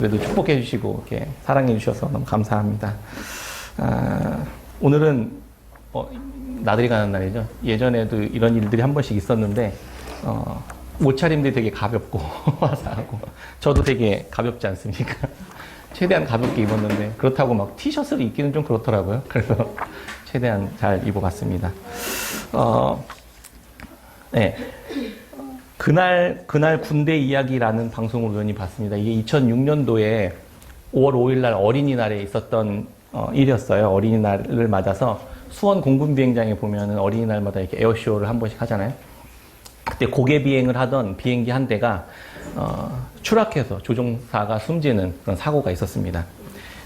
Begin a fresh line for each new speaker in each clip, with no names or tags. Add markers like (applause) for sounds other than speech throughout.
그래도 축복해 주시고 이렇게 사랑해 주셔서 너무 감사합니다. 아, 오늘은 어, 나들이 가는 날이죠. 예전에도 이런 일들이 한 번씩 있었는데 어, 옷차림들이 되게 가볍고 (laughs) 화사하고 저도 되게 가볍지 않습니까? (laughs) 최대한 가볍게 입었는데 그렇다고 막 티셔츠를 입기는 좀 그렇더라고요. 그래서 최대한 잘 입어봤습니다. 어, 네. 그날 그날 군대 이야기라는 방송을 우연히 봤습니다. 이게 2006년도에 5월 5일 날 어린이날에 있었던 어, 일이었어요. 어린이날을 맞아서 수원 공군 비행장에 보면은 어린이날마다 이렇게 에어쇼를 한 번씩 하잖아요. 그때 고개 비행을 하던 비행기 한 대가 어, 추락해서 조종사가 숨지는 그런 사고가 있었습니다.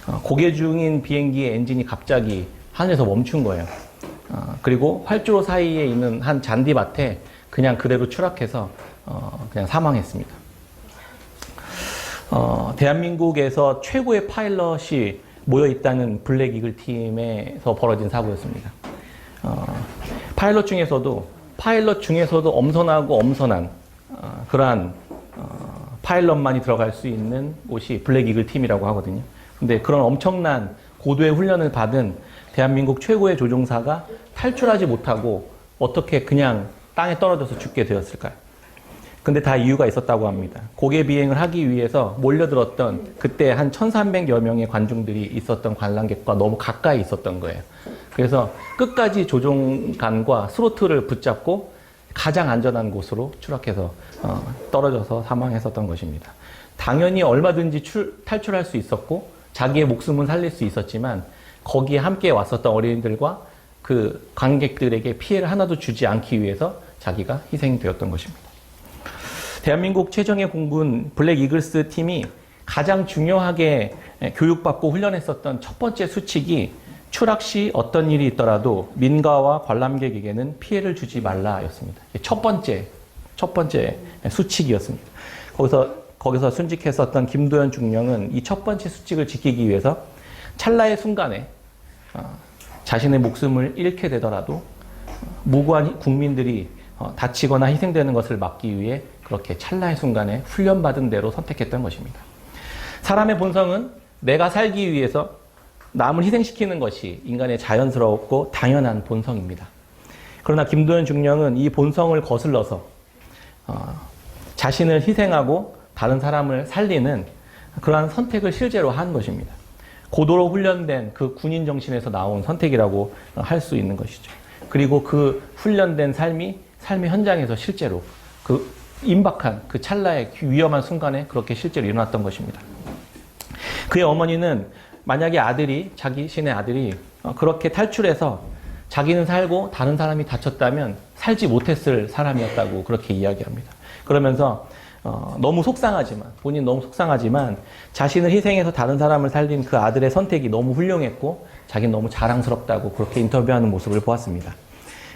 어, 고개 중인 비행기의 엔진이 갑자기 하늘에서 멈춘 거예요. 어, 그리고 활주로 사이에 있는 한 잔디밭에 그냥 그대로 추락해서 어, 그냥 사망했습니다. 어, 대한민국에서 최고의 파일럿이 모여 있다는 블랙 이글 팀에서 벌어진 사고였습니다. 어, 파일럿 중에서도 파일럿 중에서도 엄선하고 엄선한 어, 그러한 어, 파일럿만이 들어갈 수 있는 곳이 블랙 이글 팀이라고 하거든요. 근데 그런 엄청난 고도의 훈련을 받은 대한민국 최고의 조종사가 탈출하지 못하고 어떻게 그냥 땅에 떨어져서 죽게 되었을까요? 근데 다 이유가 있었다고 합니다. 고개 비행을 하기 위해서 몰려들었던 그때 한 1,300여 명의 관중들이 있었던 관람객과 너무 가까이 있었던 거예요. 그래서 끝까지 조종관과 스로틀을 붙잡고 가장 안전한 곳으로 추락해서 어, 떨어져서 사망했었던 것입니다. 당연히 얼마든지 출- 탈출할 수 있었고 자기의 목숨은 살릴 수 있었지만 거기에 함께 왔었던 어린이들과 그 관객들에게 피해를 하나도 주지 않기 위해서 자기가 희생되었던 것입니다. 대한민국 최정예 공군 블랙 이글스 팀이 가장 중요하게 교육받고 훈련했었던 첫 번째 수칙이 추락 시 어떤 일이 있더라도 민가와 관람객에게는 피해를 주지 말라였습니다. 첫 번째 첫 번째 수칙이었습니다. 거기서 거기서 순직했었던 김도현 중령은 이 첫 번째 수칙을 지키기 위해서 찰나의 순간에 어, 자신의 목숨을 잃게 되더라도 무고한 국민들이 어, 다치거나 희생되는 것을 막기 위해 그렇게 찰나의 순간에 훈련받은 대로 선택했던 것입니다. 사람의 본성은 내가 살기 위해서 남을 희생시키는 것이 인간의 자연스럽고 당연한 본성입니다. 그러나 김도현 중령은 이 본성을 거슬러서 어, 자신을 희생하고 다른 사람을 살리는 그러한 선택을 실제로 한 것입니다. 고도로 훈련된 그 군인 정신에서 나온 선택이라고 할 수 있는 것이죠. 그리고 그 훈련된 삶이 삶의 현장에서 실제로 그 임박한 그 찰나의 위험한 순간에 그렇게 실제로 일어났던 것입니다. 그의 어머니는 만약에 아들이 자기 신의 아들이 어, 그렇게 탈출해서 자기는 살고 다른 사람이 다쳤다면 살지 못했을 사람이었다고 그렇게 이야기합니다. 그러면서 어, 너무 속상하지만 본인 너무 속상하지만 자신을 희생해서 다른 사람을 살린 그 아들의 선택이 너무 훌륭했고 자기는 너무 자랑스럽다고 그렇게 인터뷰하는 모습을 보았습니다.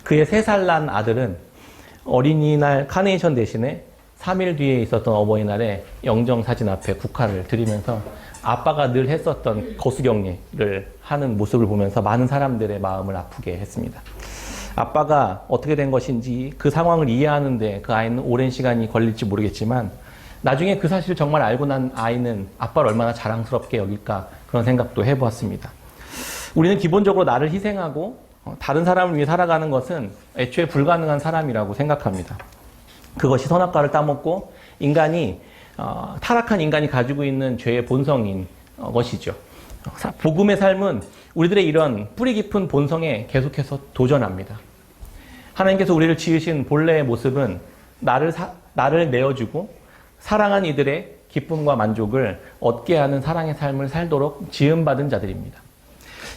그의 세 살 난 아들은 어린이날 카네이션 대신에 3일 뒤에 있었던 어버이날에 영정 사진 앞에 국화를 드리면서 아빠가 늘 했었던 거수경례를 하는 모습을 보면서 많은 사람들의 마음을 아프게 했습니다. 아빠가 어떻게 된 것인지 그 상황을 이해하는데 그 아이는 오랜 시간이 걸릴지 모르겠지만 나중에 그 사실을 정말 알고 난 아이는 아빠를 얼마나 자랑스럽게 여길까 그런 생각도 해보았습니다. 우리는 기본적으로 나를 희생하고 어, 다른 사람을 위해 살아가는 것은 애초에 불가능한 사람이라고 생각합니다. 그것이 선악과를 따먹고 인간이 어, 타락한 인간이 가지고 있는 죄의 본성인 어, 것이죠. 사- 복음의 삶은 우리들의 이런 뿌리 깊은 본성에 계속해서 도전합니다. 하나님께서 우리를 지으신 본래의 모습은 나를 사- 나를 내어주고 사랑한 이들의 기쁨과 만족을 얻게 하는 사랑의 삶을 살도록 지음받은 자들입니다.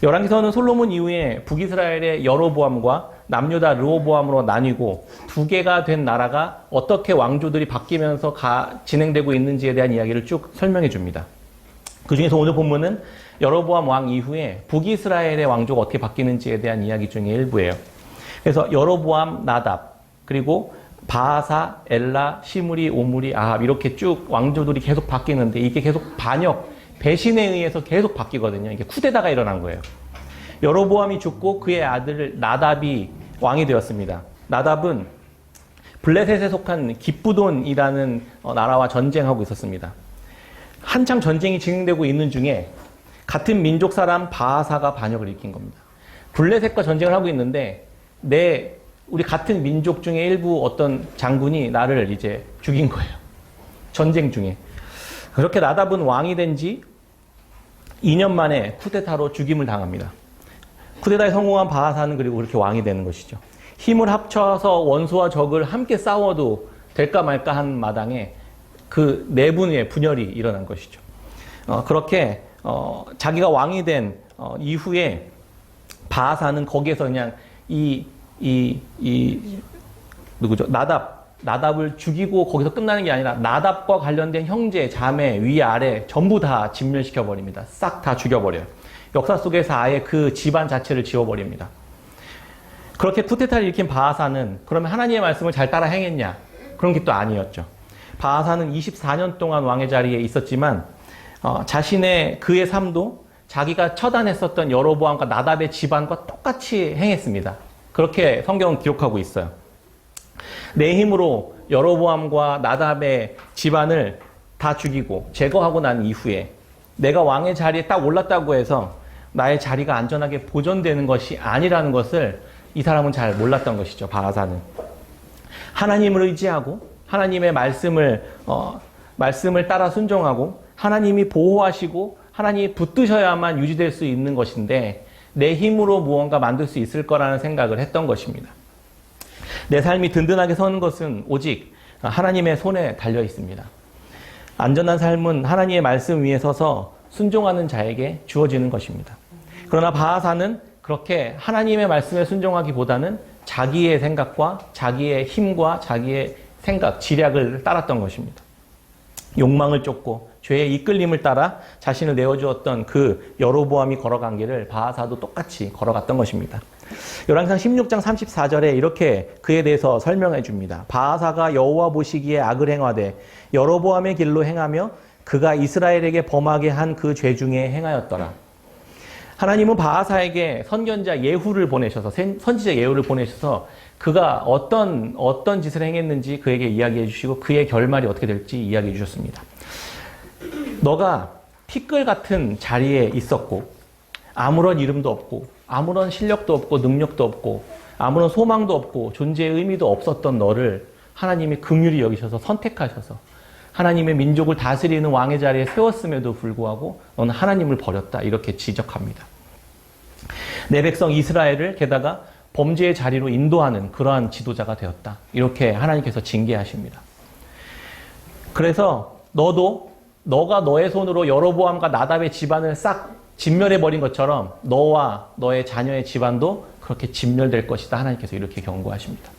열왕기서는 솔로몬 이후에 북이스라엘의 여로보암과 남유다 르호보암으로 나뉘고 두 개가 된 나라가 어떻게 왕조들이 바뀌면서 가- 진행되고 있는지에 대한 이야기를 쭉 설명해 줍니다. 그 중에서 오늘 본문은 여로보암 왕 이후에 북이스라엘의 왕조가 어떻게 바뀌는지에 대한 이야기 중에 일부예요. 그래서 여로보암, 나답, 그리고 바하사, 엘라, 시무리, 오무리, 아합 이렇게 쭉 왕조들이 계속 바뀌는데 이게 계속 반역, 배신에 의해서 계속 바뀌거든요. 이게 쿠데타가 일어난 거예요. 여로보암이 죽고 그의 아들 나답이 왕이 되었습니다. 나답은 블레셋에 속한 기쁘돈이라는 어, 나라와 전쟁하고 있었습니다. 한창 전쟁이 진행되고 있는 중에 같은 민족 사람 바하사가 반역을 일으킨 겁니다. 블레셋과 전쟁을 하고 있는데 내 우리 같은 민족 중에 일부 어떤 장군이 나를 이제 죽인 거예요. 전쟁 중에. 그렇게 나답은 왕이 된 지 2년 만에 쿠데타로 죽임을 당합니다. 쿠데타에 성공한 바하사는 그리고 그렇게 왕이 되는 것이죠. 힘을 합쳐서 원수와 적을 함께 싸워도 될까 말까 한 마당에 그 내분의 분열이 일어난 것이죠. 어, 그렇게 어, 자기가 왕이 된 어, 이후에 바하사는 거기에서 그냥 이, 이, 이, 누구죠? 나답, 나답을 죽이고 거기서 끝나는 게 아니라 나답과 관련된 형제, 자매, 위, 아래 전부 다 진멸시켜 버립니다. 싹 다 죽여버려요. 역사 속에서 아예 그 집안 자체를 지워버립니다. 그렇게 쿠데타를 일으킨 바하사는 그러면 하나님의 말씀을 잘 따라 행했냐? 그런 게 또 아니었죠. 바하사는 24년 동안 왕의 자리에 있었지만 어, 자신의 그의 삶도 자기가 처단했었던 여로보암과 나답의 집안과 똑같이 행했습니다. 그렇게 성경은 기록하고 있어요. 내 힘으로 여로보암과 나답의 집안을 다 죽이고 제거하고 난 이후에 내가 왕의 자리에 딱 올랐다고 해서 나의 자리가 안전하게 보존되는 것이 아니라는 것을 이 사람은 잘 몰랐던 것이죠. 바하사는 하나님을 의지하고 하나님의 말씀을 어, 말씀을 따라 순종하고 하나님이 보호하시고 하나님이 붙드셔야만 유지될 수 있는 것인데 내 힘으로 무언가 만들 수 있을 거라는 생각을 했던 것입니다. 내 삶이 든든하게 서는 것은 오직 하나님의 손에 달려 있습니다. 안전한 삶은 하나님의 말씀 위에 서서 순종하는 자에게 주어지는 것입니다. 그러나 바하사는 그렇게 하나님의 말씀에 순종하기보다는 자기의 생각과 자기의 힘과 자기의 생각, 지략을 따랐던 것입니다. 욕망을 쫓고 죄의 이끌림을 따라 자신을 내어주었던 그 여로보암이 걸어간 길을 바하사도 똑같이 걸어갔던 것입니다. 열왕상 16장 34절에 이렇게 그에 대해서 설명해 줍니다. 바하사가 여호와 보시기에 악을 행하되 여로보암의 길로 행하며 그가 이스라엘에게 범하게 한 그 죄 중에 행하였더라. 하나님은 바하사에게 선견자 예후를 보내셔서 선지자 예후를 보내셔서 그가 어떤 어떤 짓을 행했는지 그에게 이야기해 주시고 그의 결말이 어떻게 될지 이야기해 주셨습니다. 너가 티끌 같은 자리에 있었고 아무런 이름도 없고 아무런 실력도 없고 능력도 없고 아무런 소망도 없고 존재의 의미도 없었던 너를 하나님이 긍휼히 여기셔서 선택하셔서 하나님의 민족을 다스리는 왕의 자리에 세웠음에도 불구하고 너는 하나님을 버렸다 이렇게 지적합니다. 내 백성 이스라엘을 게다가 범죄의 자리로 인도하는 그러한 지도자가 되었다. 이렇게 하나님께서 징계하십니다. 그래서 너도 너가 너의 손으로 여로보암과 나답의 집안을 싹 진멸해 버린 것처럼 너와 너의 자녀의 집안도 그렇게 진멸될 것이다. 하나님께서 이렇게 경고하십니다.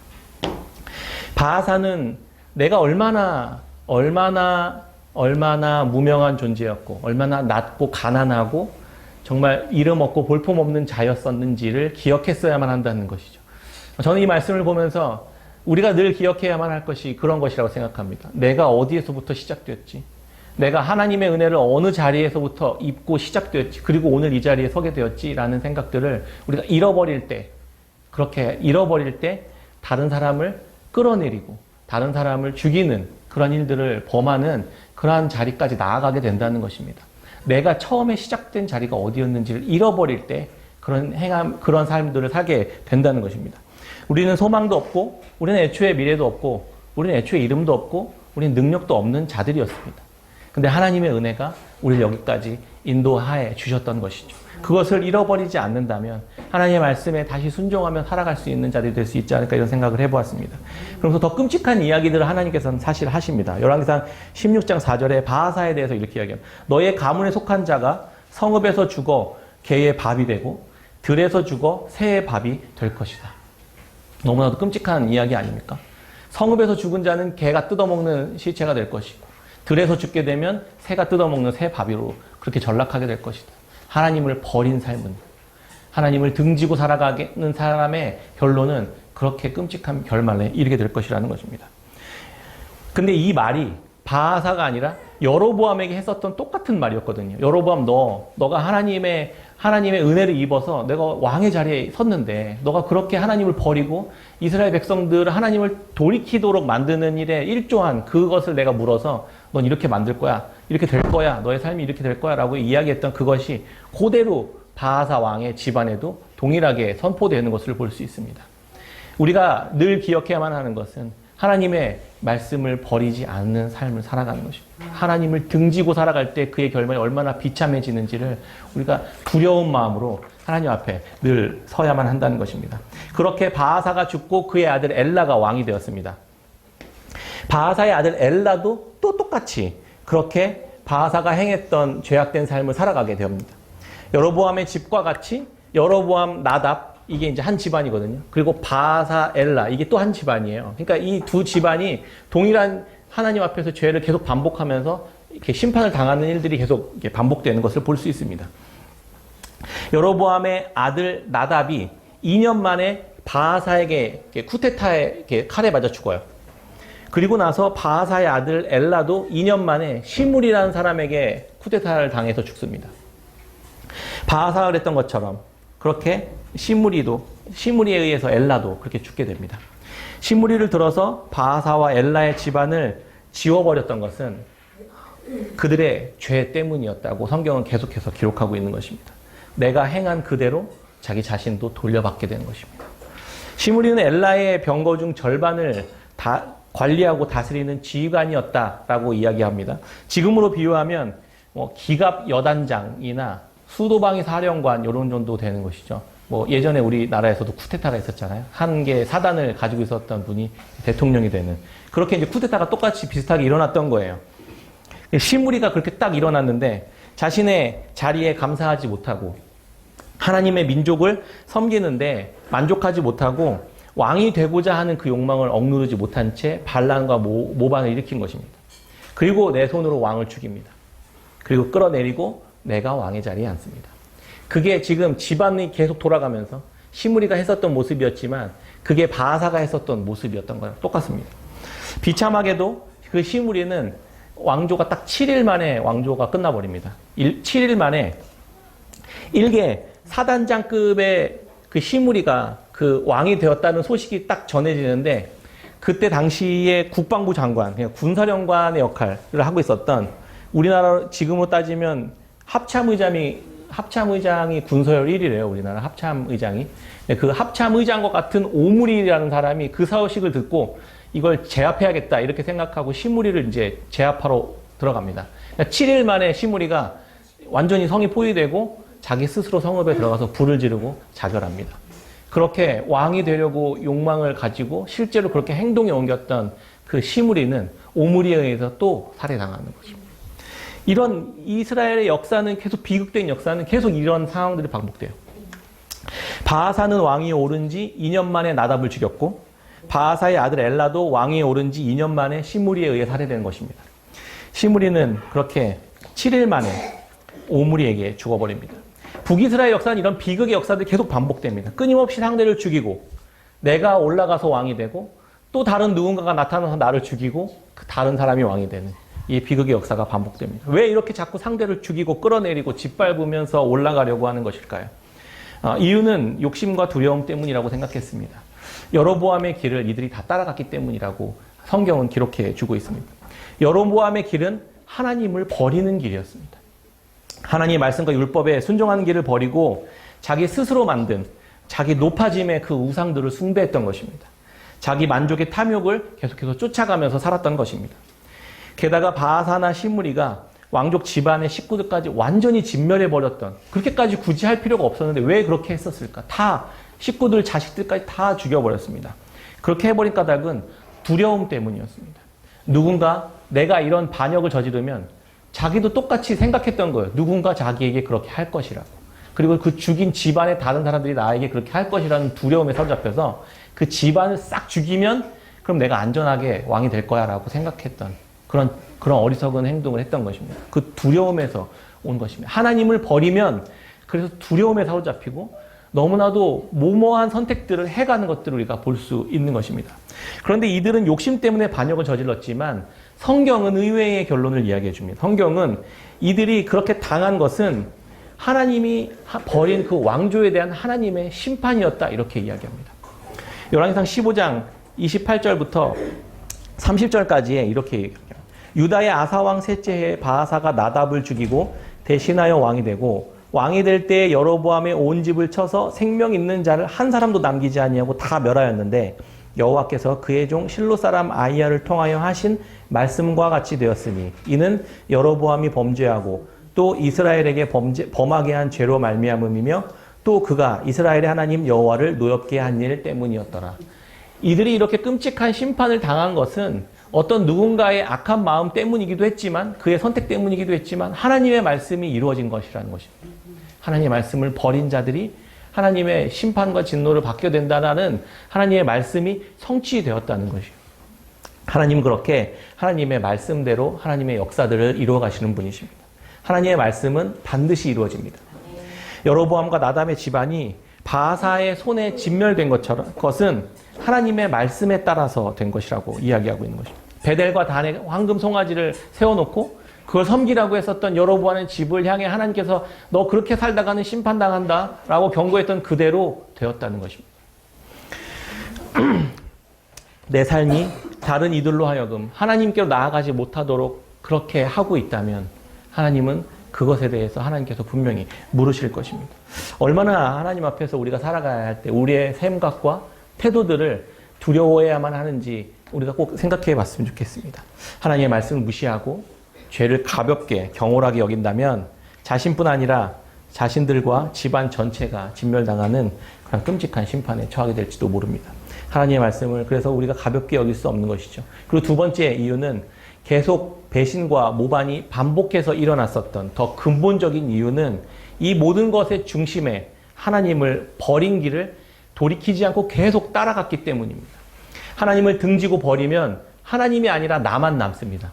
바하사는 내가 얼마나 얼마나 얼마나 무명한 존재였고 얼마나 낮고 가난하고 정말 이름 없고 볼품 없는 자였었는지를 기억했어야만 한다는 것이죠. 저는 이 말씀을 보면서 우리가 늘 기억해야만 할 것이 그런 것이라고 생각합니다. 내가 어디에서부터 시작되었지? 내가 하나님의 은혜를 어느 자리에서부터 입고 시작되었지? 그리고 오늘 이 자리에 서게 되었지라는 생각들을 우리가 잃어버릴 때, 그렇게 잃어버릴 때 다른 사람을 끌어내리고 다른 사람을 죽이는 그런 일들을 범하는 그러한 자리까지 나아가게 된다는 것입니다. 내가 처음에 시작된 자리가 어디였는지를 잃어버릴 때 그런 행함, 그런 삶들을 살게 된다는 것입니다. 우리는 소망도 없고, 우리는 애초에 미래도 없고, 우리는 애초에 이름도 없고, 우리는 능력도 없는 자들이었습니다. 근데 하나님의 은혜가 우리를 여기까지 인도하에 주셨던 것이죠. 그것을 잃어버리지 않는다면 하나님의 말씀에 다시 순종하며 살아갈 수 있는 자들이 될 수 있지 않을까 이런 생각을 해보았습니다. 그러면서 더 끔찍한 이야기들을 하나님께서는 사실 하십니다. 열왕기상 16장 4절에 바하사에 대해서 이렇게 이야기합니다. 너의 가문에 속한 자가 성읍에서 죽어 개의 밥이 되고 들에서 죽어 새의 밥이 될 것이다. 너무나도 끔찍한 이야기 아닙니까? 성읍에서 죽은 자는 개가 뜯어먹는 시체가 될 것이고 들에서 죽게 되면 새가 뜯어먹는 새 밥이로 그렇게 전락하게 될 것이다. 하나님을 버린 삶은 하나님을 등지고 살아가는 사람의 결론은 그렇게 끔찍한 결말에 이르게 될 것이라는 것입니다. 근데 이 말이 바하사가 아니라 여로보암에게 했었던 똑같은 말이었거든요. 여로보암 너 너가 하나님의 하나님의 은혜를 입어서 내가 왕의 자리에 섰는데 너가 그렇게 하나님을 버리고 이스라엘 백성들을 하나님을 돌이키도록 만드는 일에 일조한 그것을 내가 물어서 넌 이렇게 만들 거야. 이렇게 될 거야. 너의 삶이 이렇게 될 거야. 라고 이야기했던 그것이 그대로 바하사 왕의 집안에도 동일하게 선포되는 것을 볼 수 있습니다. 우리가 늘 기억해야만 하는 것은 하나님의 말씀을 버리지 않는 삶을 살아가는 것입니다. 하나님을 등지고 살아갈 때 그의 결말이 얼마나 비참해지는지를 우리가 두려운 마음으로 하나님 앞에 늘 서야만 한다는 것입니다. 그렇게 바하사가 죽고 그의 아들 엘라가 왕이 되었습니다. 바하사의 아들 엘라도 또 똑같이 그렇게 바하사가 행했던 죄악된 삶을 살아가게 됩니다. 여로보암의 집과 같이 여로보암 나답 이게 이제 한 집안이거든요. 그리고 바사 엘라 이게 또 한 집안이에요. 그러니까 이 두 집안이 동일한 하나님 앞에서 죄를 계속 반복하면서 이렇게 심판을 당하는 일들이 계속 반복되는 것을 볼 수 있습니다. 여로보암의 아들 나답이 2년 만에 바하사에게 쿠데타에 칼에 맞아 죽어요. 그리고 나서 바하사의 아들 엘라도 2년 만에 시물이라는 사람에게 쿠데타를 당해서 죽습니다. 바하사가 그랬던 것처럼 그렇게 시무리도 시무리에 의해서 엘라도 그렇게 죽게 됩니다. 시무리를 들어서 바하사와 엘라의 집안을 지워버렸던 것은 그들의 죄 때문이었다고 성경은 계속해서 기록하고 있는 것입니다. 내가 행한 그대로 자기 자신도 돌려받게 되는 것입니다. 시무리는 엘라의 병거 중 절반을 다 관리하고 다스리는 지휘관이었다라고 이야기합니다. 지금으로 비유하면 뭐 기갑 여단장이나 수도방위 사령관 이런 정도 되는 것이죠. 뭐 예전에 우리나라에서도 쿠데타가 있었잖아요. 한 개 사단을 가지고 있었던 분이 대통령이 되는 그렇게 이제 쿠데타가 똑같이 비슷하게 일어났던 거예요. 시무리가 그렇게 딱 일어났는데 자신의 자리에 감사하지 못하고 하나님의 민족을 섬기는데 만족하지 못하고 왕이 되고자 하는 그 욕망을 억누르지 못한 채 반란과 모, 모반을 일으킨 것입니다. 그리고 내 손으로 왕을 죽입니다. 그리고 끌어내리고 내가 왕의 자리에 앉습니다. 그게 지금 집안이 계속 돌아가면서 시무리가 했었던 모습이었지만 그게 바사가 했었던 모습이었던 거랑 똑같습니다. 비참하게도 그 시무리는 왕조가 딱 7일 만에 왕조가 끝나버립니다. 7일 만에 일개 사단장급의 그 시무리가 그 왕이 되었다는 소식이 딱 전해지는데 그때 당시에 국방부 장관, 군사령관의 역할을 하고 있었던 우리나라 지금으로 따지면 합참 의장이 합참 의장이 군서열 1위래요. 우리나라 합참 의장이. 그 합참 의장과 같은 오무리라는 사람이 그 사후식을 듣고 이걸 제압해야겠다 이렇게 생각하고 시무리를 이제 제압하러 들어갑니다. 그러니까 7일 만에 시무리가 완전히 성이 포위되고 자기 스스로 성읍에 들어가서 불을 지르고 자결합니다. 그렇게 왕이 되려고 욕망을 가지고 실제로 그렇게 행동에 옮겼던 그 시무리는 오무리에 의해서 또 살해당하는 것입니다. 이런 이스라엘의 역사는 계속 비극된 역사는 계속 이런 상황들이 반복돼요. 바하사는 왕이 오른 지 2년 만에 나답을 죽였고 바하사의 아들 엘라도 왕이 오른 지 2년 만에 시무리에 의해 살해된 것입니다. 시무리는 그렇게 7일 만에 오무리에게 죽어버립니다. 북이스라엘 역사는 이런 비극의 역사들이 계속 반복됩니다. 끊임없이 상대를 죽이고 내가 올라가서 왕이 되고 또 다른 누군가가 나타나서 나를 죽이고 그 다른 사람이 왕이 되는 이 비극의 역사가 반복됩니다. 왜 이렇게 자꾸 상대를 죽이고 끌어내리고 짓밟으면서 올라가려고 하는 것일까요? 아, 이유는 욕심과 두려움 때문이라고 생각했습니다. 여로보암의 길을 이들이 다 따라갔기 때문이라고 성경은 기록해 주고 있습니다. 여로보암의 길은 하나님을 버리는 길이었습니다. 하나님의 말씀과 율법에 순종하는 길을 버리고 자기 스스로 만든 자기 높아짐의 그 우상들을 숭배했던 것입니다. 자기 만족의 탐욕을 계속해서 쫓아가면서 살았던 것입니다. 게다가 바하사나 시무리가 왕족 집안의 식구들까지 완전히 진멸해 버렸던 그렇게까지 굳이 할 필요가 없었는데 왜 그렇게 했었을까? 다 식구들 자식들까지 다 죽여버렸습니다. 그렇게 해버린 까닭은 두려움 때문이었습니다. 누군가 내가 이런 반역을 저지르면 자기도 똑같이 생각했던 거예요. 누군가 자기에게 그렇게 할 것이라고. 그리고 그 죽인 집안의 다른 사람들이 나에게 그렇게 할 것이라는 두려움에 사로잡혀서 그 집안을 싹 죽이면 그럼 내가 안전하게 왕이 될 거야 라고 생각했던 그런 그런 어리석은 행동을 했던 것입니다. 그 두려움에서 온 것입니다. 하나님을 버리면 그래서 두려움에 사로잡히고 너무나도 모모한 선택들을 해가는 것들을 우리가 볼 수 있는 것입니다. 그런데 이들은 욕심 때문에 반역을 저질렀지만 성경은 의외의 결론을 이야기해 줍니다. 성경은 이들이 그렇게 당한 것은 하나님이 버린 그 왕조에 대한 하나님의 심판이었다 이렇게 이야기합니다. 열왕기상 15장 28절부터 30절까지에 이렇게 얘기합니다. 유다의 아사 왕 셋째 해에 바하사가 나답을 죽이고 대신하여 왕이 되고 왕이 될 때에 여로보암의 온 집을 쳐서 생명 있는 자를 한 사람도 남기지 아니하고 다 멸하였는데 여호와께서 그의 종 실로 사람 아이야를 통하여 하신 말씀과 같이 되었으니 이는 여로보암이 범죄하고 또 이스라엘에게 범죄, 범하게 한 죄로 말미암음이며 또 그가 이스라엘의 하나님 여호와를 노엽게 한 일 때문이었더라. 이들이 이렇게 끔찍한 심판을 당한 것은 어떤 누군가의 악한 마음 때문이기도 했지만 그의 선택 때문이기도 했지만 하나님의 말씀이 이루어진 것이라는 것입니다. 하나님의 말씀을 버린 자들이 하나님의 심판과 진노를 받게 된다는 하나님의 말씀이 성취되었다는 것이요. 하나님 그렇게 하나님의 말씀대로 하나님의 역사들을 이루어 가시는 분이십니다. 하나님의 말씀은 반드시 이루어집니다. 여로보암과 나담의 집안이 바사의 손에 진멸된 것처럼 것은 하나님의 말씀에 따라서 된 것이라고 이야기하고 있는 것입니다. 베델과 단의 황금 송아지를 세워놓고 그걸 섬기라고 했었던 여로보암의 집을 향해 하나님께서 너 그렇게 살다가는 심판당한다라고 경고했던 그대로 되었다는 것입니다. (clears throat) 내 삶이 다른 이들로 하여금 하나님께로 나아가지 못하도록 그렇게 하고 있다면 하나님은 그것에 대해서 하나님께서 분명히 물으실 것입니다. 얼마나 하나님 앞에서 우리가 살아가야 할 때 우리의 생각과 태도들을 두려워해야만 하는지 우리가 꼭 생각해 봤으면 좋겠습니다. 하나님의 말씀을 무시하고 죄를 가볍게 경홀하게 여긴다면 자신뿐 아니라 자신들과 집안 전체가 진멸당하는 그런 끔찍한 심판에 처하게 될지도 모릅니다. 하나님의 말씀을 그래서 우리가 가볍게 여길 수 없는 것이죠. 그리고 두 번째 이유는 계속 배신과 모반이 반복해서 일어났었던 더 근본적인 이유는 이 모든 것의 중심에 하나님을 버린 길을 돌이키지 않고 계속 따라갔기 때문입니다. 하나님을 등지고 버리면 하나님이 아니라 나만 남습니다.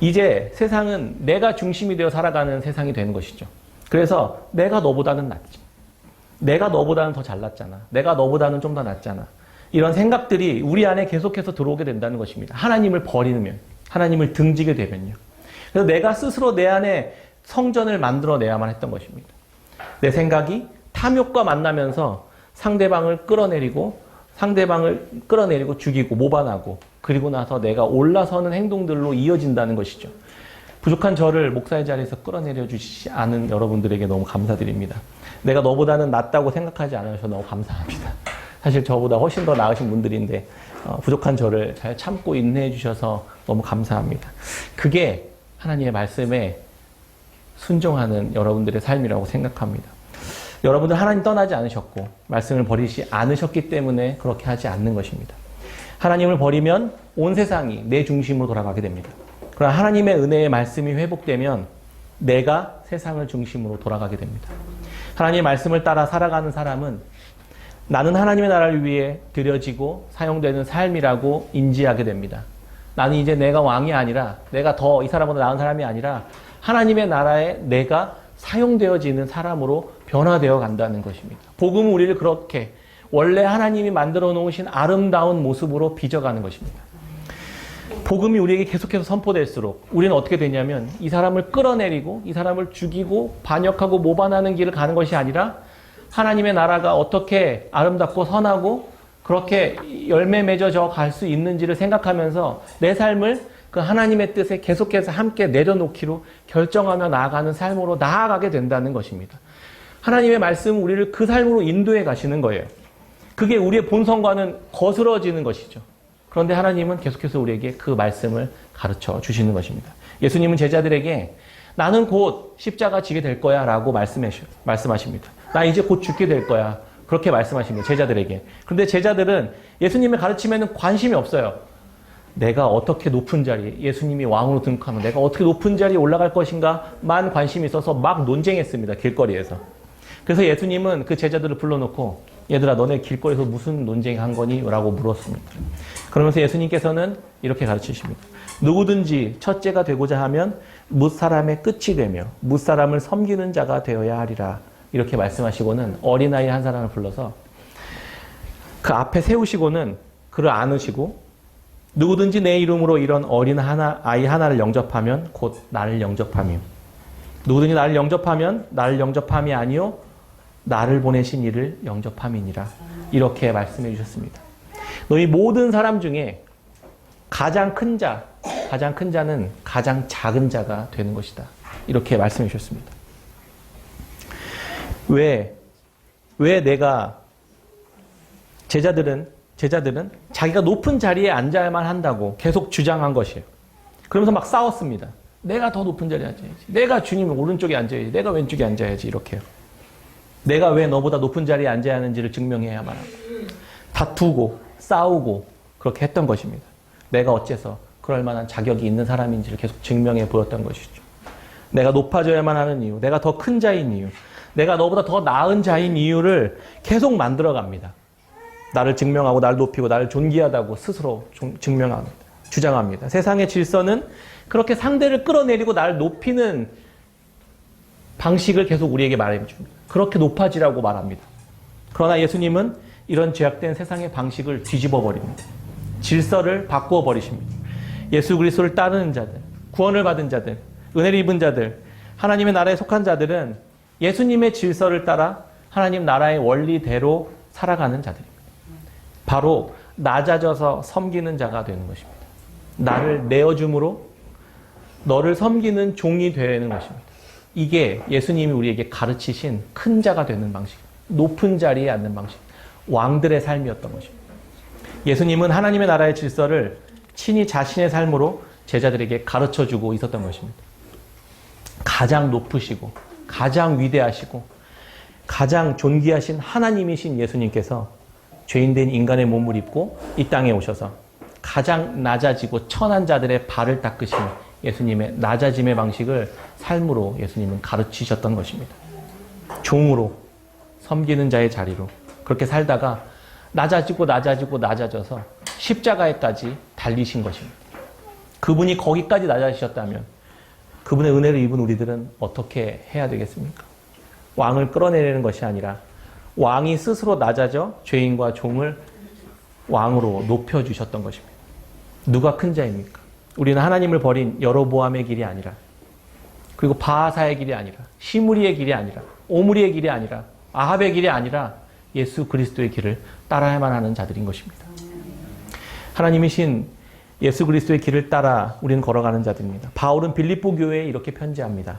이제 세상은 내가 중심이 되어 살아가는 세상이 되는 것이죠. 그래서 내가 너보다는 낫지. 내가 너보다는 더 잘났잖아. 내가 너보다는 좀 더 낫잖아. 이런 생각들이 우리 안에 계속해서 들어오게 된다는 것입니다. 하나님을 버리면, 하나님을 등지게 되면요. 그래서 내가 스스로 내 안에 성전을 만들어내야만 했던 것입니다. 내 생각이 탐욕과 만나면서 상대방을 끌어내리고 상대방을 끌어내리고 죽이고 모반하고 그리고 나서 내가 올라서는 행동들로 이어진다는 것이죠. 부족한 저를 목사의 자리에서 끌어내려 주시지 않은 여러분들에게 너무 감사드립니다. 내가 너보다는 낫다고 생각하지 않으셔서 너무 감사합니다. 사실 저보다 훨씬 더 나으신 분들인데 어, 부족한 저를 잘 참고 인내해 주셔서 너무 감사합니다. 그게 하나님의 말씀에 순종하는 여러분들의 삶이라고 생각합니다. 여러분들 하나님 떠나지 않으셨고 말씀을 버리지 않으셨기 때문에 그렇게 하지 않는 것입니다. 하나님을 버리면 온 세상이 내 중심으로 돌아가게 됩니다. 그러나 하나님의 은혜의 말씀이 회복되면 내가 세상을 중심으로 돌아가게 됩니다. 하나님의 말씀을 따라 살아가는 사람은 나는 하나님의 나라를 위해 드려지고 사용되는 삶이라고 인지하게 됩니다. 나는 이제 내가 왕이 아니라 내가 더 이 사람보다 나은 사람이 아니라 하나님의 나라에 내가 사용되어지는 사람으로 변화되어 간다는 것입니다. 복음은 우리를 그렇게 원래 하나님이 만들어 놓으신 아름다운 모습으로 빚어가는 것입니다. 복음이 우리에게 계속해서 선포될수록 우리는 어떻게 되냐면 이 사람을 끌어내리고 이 사람을 죽이고 반역하고 모반하는 길을 가는 것이 아니라 하나님의 나라가 어떻게 아름답고 선하고 그렇게 열매 맺어져 갈 수 있는지를 생각하면서 내 삶을 그 하나님의 뜻에 계속해서 함께 내려놓기로 결정하며 나아가는 삶으로 나아가게 된다는 것입니다. 하나님의 말씀은 우리를 그 삶으로 인도해 가시는 거예요. 그게 우리의 본성과는 거스러지는 것이죠. 그런데 하나님은 계속해서 우리에게 그 말씀을 가르쳐 주시는 것입니다. 예수님은 제자들에게 나는 곧 십자가 지게 될 거야 라고 말씀하십니다. 나 이제 곧 죽게 될 거야. 그렇게 말씀하십니다. 제자들에게. 그런데 제자들은 예수님의 가르침에는 관심이 없어요. 내가 어떻게 높은 자리, 예수님이 왕으로 등극하면 내가 어떻게 높은 자리에 올라갈 것인가만 관심이 있어서 막 논쟁했습니다. 길거리에서. 그래서 예수님은 그 제자들을 불러놓고 얘들아 너네 길거리에서 무슨 논쟁한 거니? 라고 물었습니다. 그러면서 예수님께서는 이렇게 가르치십니다. 누구든지 첫째가 되고자 하면 무사람의 끝이 되며 무사람을 섬기는 자가 되어야 하리라. 이렇게 말씀하시고는 어린아이 한 사람을 불러서 그 앞에 세우시고는 그를 안으시고 누구든지 내 이름으로 이런 어린 하나, 아이 하나를 영접하면 곧 나를 영접함이요. 누구든지 나를 영접하면 나를 영접함이 아니요 나를 보내신 이를 영접함이니라. 이렇게 말씀해 주셨습니다. 너희 모든 사람 중에 가장 큰 자, 가장 큰 자는 가장 작은 자가 되는 것이다. 이렇게 말씀해 주셨습니다. 왜, 왜 내가 제자들은, 제자들은 자기가 높은 자리에 앉아야만 한다고 계속 주장한 것이에요. 그러면서 막 싸웠습니다. 내가 더 높은 자리에 앉아야지. 내가 주님 오른쪽에 앉아야지. 내가 왼쪽에 앉아야지. 이렇게요. 내가 왜 너보다 높은 자리에 앉아야 하는지를 증명해야만 하고. 다투고, 싸우고, 그렇게 했던 것입니다. 내가 어째서 그럴 만한 자격이 있는 사람인지를 계속 증명해 보였던 것이죠. 내가 높아져야만 하는 이유, 내가 더 큰 자인 이유, 내가 너보다 더 나은 자인 이유를 계속 만들어 갑니다. 나를 증명하고, 나를 높이고, 나를 존귀하다고 스스로 종- 증명합니다. 주장합니다. 세상의 질서는 그렇게 상대를 끌어내리고 나를 높이는 방식을 계속 우리에게 말해 줍니다. 그렇게 높아지라고 말합니다. 그러나 예수님은 이런 죄악된 세상의 방식을 뒤집어 버립니다. 질서를 바꾸어 버리십니다. 예수 그리스도를 따르는 자들, 구원을 받은 자들, 은혜를 입은 자들, 하나님의 나라에 속한 자들은 예수님의 질서를 따라 하나님 나라의 원리대로 살아가는 자들입니다. 바로 낮아져서 섬기는 자가 되는 것입니다. 나를 내어줌으로 너를 섬기는 종이 되는 것입니다. 이게 예수님이 우리에게 가르치신 큰 자가 되는 방식, 높은 자리에 앉는 방식, 왕들의 삶이었던 것입니다. 예수님은 하나님의 나라의 질서를 친히 자신의 삶으로 제자들에게 가르쳐 주고 있었던 것입니다. 가장 높으시고, 가장 위대하시고, 가장 존귀하신 하나님이신 예수님께서 죄인된 인간의 몸을 입고 이 땅에 오셔서 가장 낮아지고 천한 자들의 발을 닦으신 예수님의 낮아짐의 방식을 삶으로 예수님은 가르치셨던 것입니다. 종으로 섬기는 자의 자리로 그렇게 살다가 낮아지고 낮아지고 낮아져서 십자가에까지 달리신 것입니다. 그분이 거기까지 낮아지셨다면 그분의 은혜를 입은 우리들은 어떻게 해야 되겠습니까? 왕을 끌어내리는 것이 아니라 왕이 스스로 낮아져 죄인과 종을 왕으로 높여 주셨던 것입니다. 누가 큰 자입니까? 우리는 하나님을 버린 여로보암의 길이 아니라 그리고 바하사의 길이 아니라 시무리의 길이 아니라 오므리의 길이 아니라 아합의 길이 아니라 예수 그리스도의 길을 따라야만 하는 자들인 것입니다. 하나님이신 예수 그리스도의 길을 따라 우리는 걸어가는 자들입니다. 바울은 빌립보 교회에 이렇게 편지합니다.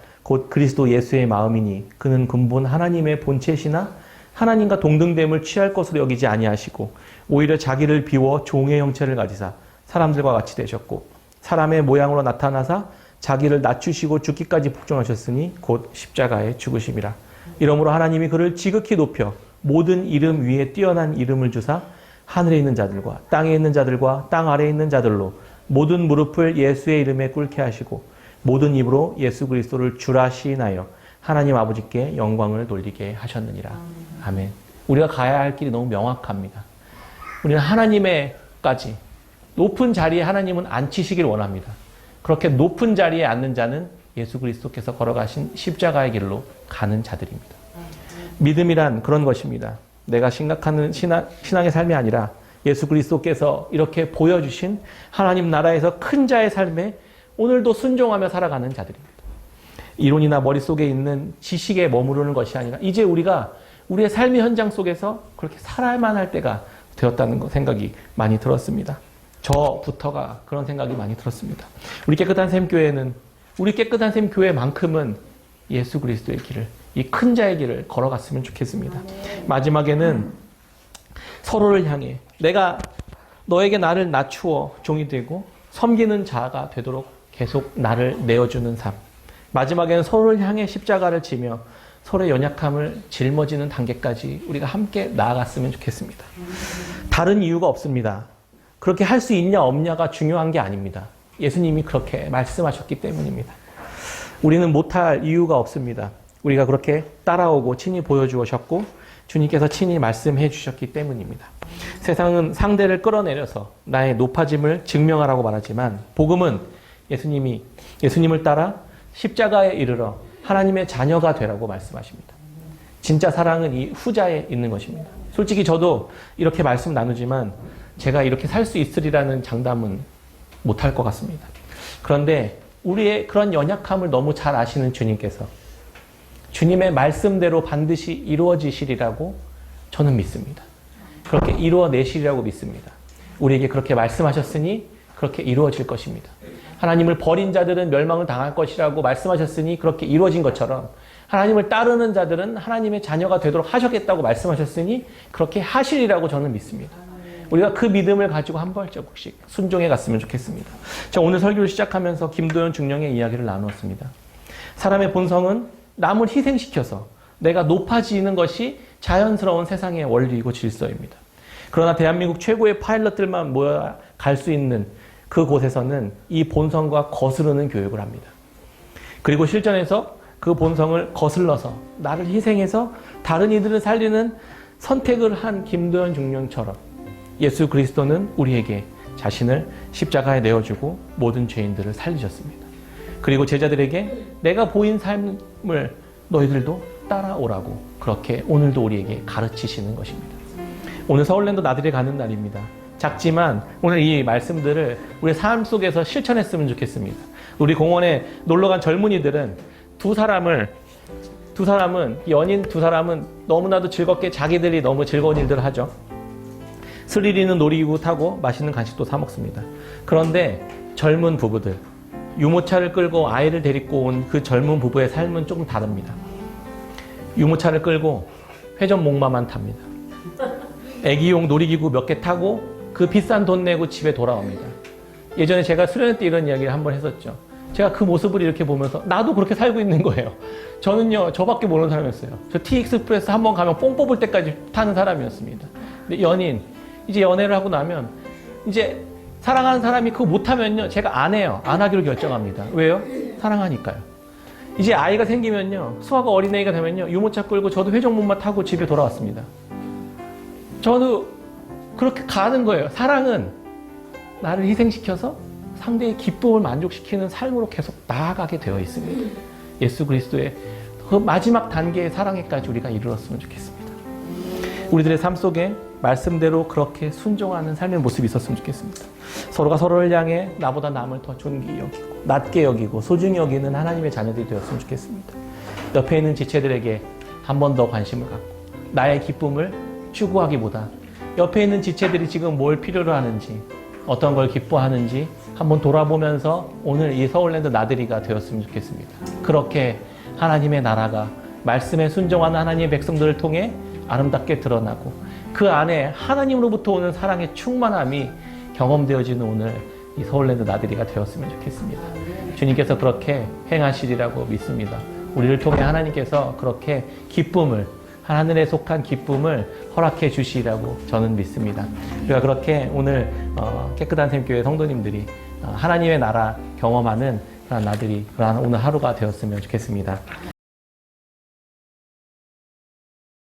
곧 그리스도 예수의 마음이니 그는 근본 하나님의 본체시나 하나님과 동등됨을 취할 것으로 여기지 아니하시고 오히려 자기를 비워 종의 형체를 가지사 사람들과 같이 되셨고 사람의 모양으로 나타나사 자기를 낮추시고 죽기까지 복종하셨으니 곧 십자가에 죽으심이라. 이러므로 하나님이 그를 지극히 높여 모든 이름 위에 뛰어난 이름을 주사 하늘에 있는 자들과 땅에 있는 자들과 땅 아래에 있는 자들로 모든 무릎을 예수의 이름에 꿇게 하시고 모든 입으로 예수 그리스도를 주라 시인하여 하나님 아버지께 영광을 돌리게 하셨느니라. 아멘. 우리가 가야 할 길이 너무 명확합니다. 우리는 하나님의까지 높은 자리에 하나님은 앉히시길 원합니다. 그렇게 높은 자리에 앉는 자는 예수 그리스도께서 걸어가신 십자가의 길로 가는 자들입니다. 믿음이란 그런 것입니다. 내가 생각하는 신앙, 신앙의 삶이 아니라 예수 그리스도께서 이렇게 보여주신 하나님 나라에서 큰 자의 삶에 오늘도 순종하며 살아가는 자들입니다. 이론이나 머릿속에 있는 지식에 머무르는 것이 아니라 이제 우리가 우리의 삶의 현장 속에서 그렇게 살아야만 할 때가 되었다는 거 생각이 많이 들었습니다. 저부터가 그런 생각이 많이 들었습니다. 우리 깨끗한 샘 교회는 우리 깨끗한 샘 교회만큼은 예수 그리스도의 길을 이 큰 자의 길을 걸어갔으면 좋겠습니다. 마지막에는 서로를 향해 내가 너에게 나를 낮추어 종이 되고 섬기는 자가 되도록 계속 나를 내어주는 삶. 마지막에는 서로를 향해 십자가를 지며 서로의 연약함을 짊어지는 단계까지 우리가 함께 나아갔으면 좋겠습니다. 다른 이유가 없습니다. 그렇게 할 수 있냐 없냐가 중요한 게 아닙니다. 예수님이 그렇게 말씀하셨기 때문입니다. 우리는 못할 이유가 없습니다. 우리가 그렇게 따라오고 친히 보여주셨고 주님께서 친히 말씀해 주셨기 때문입니다. 세상은 상대를 끌어내려서 나의 높아짐을 증명하라고 말하지만 복음은 예수님이 예수님을 따라 십자가에 이르러 하나님의 자녀가 되라고 말씀하십니다. 진짜 사랑은 이 후자에 있는 것입니다. 솔직히 저도 이렇게 말씀 나누지만 제가 이렇게 살 수 있으리라는 장담은 못할 것 같습니다. 그런데 우리의 그런 연약함을 너무 잘 아시는 주님께서 주님의 말씀대로 반드시 이루어지시리라고 저는 믿습니다. 그렇게 이루어내시리라고 믿습니다. 우리에게 그렇게 말씀하셨으니 그렇게 이루어질 것입니다. 하나님을 버린 자들은 멸망을 당할 것이라고 말씀하셨으니 그렇게 이루어진 것처럼 하나님을 따르는 자들은 하나님의 자녀가 되도록 하셨겠다고 말씀하셨으니 그렇게 하시리라고 저는 믿습니다. 우리가 그 믿음을 가지고 한 발자국씩 순종해 갔으면 좋겠습니다. 자, 오늘 설교를 시작하면서 김도현 중령의 이야기를 나누었습니다. 사람의 본성은 남을 희생시켜서 내가 높아지는 것이 자연스러운 세상의 원리이고 질서입니다. 그러나 대한민국 최고의 파일럿들만 모여 갈 수 있는 그 곳에서는 이 본성과 거스르는 교육을 합니다. 그리고 실전에서 그 본성을 거슬러서 나를 희생해서 다른 이들을 살리는 선택을 한 김도현 중령처럼 예수 그리스도는 우리에게 자신을 십자가에 내어주고 모든 죄인들을 살리셨습니다. 그리고 제자들에게 내가 보인 삶을 너희들도 따라오라고 그렇게 오늘도 우리에게 가르치시는 것입니다. 오늘 서울랜드 나들이 가는 날입니다. 작지만 오늘 이 말씀들을 우리 삶 속에서 실천했으면 좋겠습니다. 우리 공원에 놀러 간 젊은이들은 두 사람을 두 사람은 연인 두 사람은 너무나도 즐겁게 자기들이 너무 즐거운 일들을 하죠. 스릴 있는 놀이기구 타고 맛있는 간식도 사 먹습니다. 그런데 젊은 부부들 유모차를 끌고 아이를 데리고 온 그 젊은 부부의 삶은 조금 다릅니다. 유모차를 끌고 회전 목마만 탑니다. 애기용 놀이기구 몇 개 타고 그 비싼 돈 내고 집에 돌아옵니다. 예전에 제가 수련회 때 이런 이야기를 한번 했었죠. 제가 그 모습을 이렇게 보면서 나도 그렇게 살고 있는 거예요. 저는요, 저밖에 모르는 사람이었어요. 저 T익스프레스 한 번 가면 뽕 뽑을 때까지 타는 사람이었습니다. 근데 연인, 이제 연애를 하고 나면 이제 사랑하는 사람이 그거 못하면요, 제가 안 해요. 안 하기로 결정합니다. 왜요? 사랑하니까요. 이제 아이가 생기면요, 수아가 어린애가 되면요, 유모차 끌고 저도 회전목마 타고 집에 돌아왔습니다. 저도 그렇게 가는 거예요. 사랑은 나를 희생시켜서 상대의 기쁨을 만족시키는 삶으로 계속 나아가게 되어 있습니다. 예수 그리스도의 그 마지막 단계의 사랑에까지 우리가 이르렀으면 좋겠습니다. 우리들의 삶 속에 말씀대로 그렇게 순종하는 삶의 모습이 있었으면 좋겠습니다. 서로가 서로를 향해 나보다 남을 더 존귀히 여기고 낮게 여기고 소중히 여기는 하나님의 자녀들이 되었으면 좋겠습니다. 옆에 있는 지체들에게 한 번 더 관심을 갖고 나의 기쁨을 추구하기보다 옆에 있는 지체들이 지금 뭘 필요로 하는지 어떤 걸 기뻐하는지 한번 돌아보면서 오늘 이 서울랜드 나들이가 되었으면 좋겠습니다. 그렇게 하나님의 나라가 말씀에 순종하는 하나님의 백성들을 통해 아름답게 드러나고 그 안에 하나님으로부터 오는 사랑의 충만함이 경험되어지는 오늘 이 서울랜드 나들이가 되었으면 좋겠습니다. 주님께서 그렇게 행하시리라고 믿습니다. 우리를 통해 하나님께서 그렇게 기쁨을 하늘에 속한 기쁨을 허락해 주시라고 저는 믿습니다. 우리가 그렇게 오늘 어, 깨끗한 샘교회 성도님들이 어, 하나님의 나라 경험하는 그런 나들이 그런 오늘 하루가 되었으면 좋겠습니다.